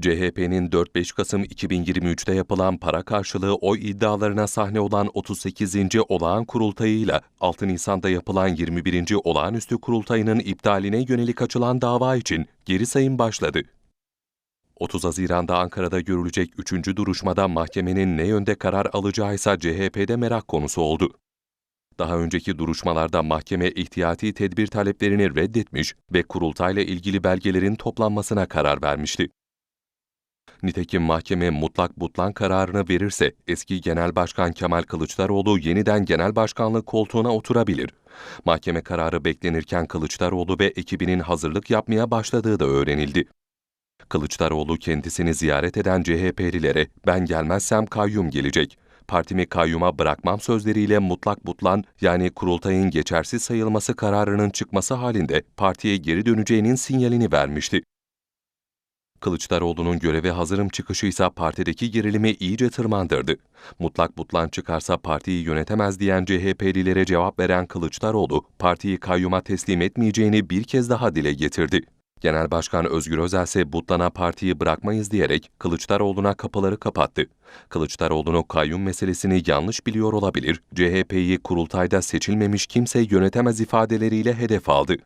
CHP'nin 4-5 Kasım 2023'te yapılan para karşılığı oy iddialarına sahne olan 38. olağan kurultayıyla 6 Nisan'da yapılan 21. olağanüstü kurultayının iptaline yönelik açılan dava için geri sayım başladı. 30 Haziran'da Ankara'da görülecek 3. duruşmada mahkemenin ne yönde karar alacağı ise CHP'de merak konusu oldu. Daha önceki duruşmalarda mahkeme ihtiyati tedbir taleplerini reddetmiş ve kurultayla ilgili belgelerin toplanmasına karar vermişti. Nitekim mahkeme mutlak butlan kararını verirse eski Genel Başkan Kemal Kılıçdaroğlu yeniden genel başkanlık koltuğuna oturabilir. Mahkeme kararı beklenirken Kılıçdaroğlu ve ekibinin hazırlık yapmaya başladığı da öğrenildi. Kılıçdaroğlu kendisini ziyaret eden CHP'lilere ben gelmezsem kayyum gelecek. Partimi kayyuma bırakmam sözleriyle mutlak butlan yani kurultayın geçersiz sayılması kararının çıkması halinde partiye geri döneceğinin sinyalini vermişti. Kılıçdaroğlu'nun göreve hazırım çıkışı ise partideki gerilimi iyice tırmandırdı. Mutlak butlan çıkarsa partiyi yönetemez diyen CHP'lilere cevap veren Kılıçdaroğlu, partiyi kayyuma teslim etmeyeceğini bir kez daha dile getirdi. Genel Başkan Özgür Özel ise Butlan'a partiyi bırakmayız diyerek Kılıçdaroğlu'na kapıları kapattı. Kılıçdaroğlu'nu kayyum meselesini yanlış biliyor olabilir, CHP'yi kurultayda seçilmemiş kimse yönetemez ifadeleriyle hedef aldı.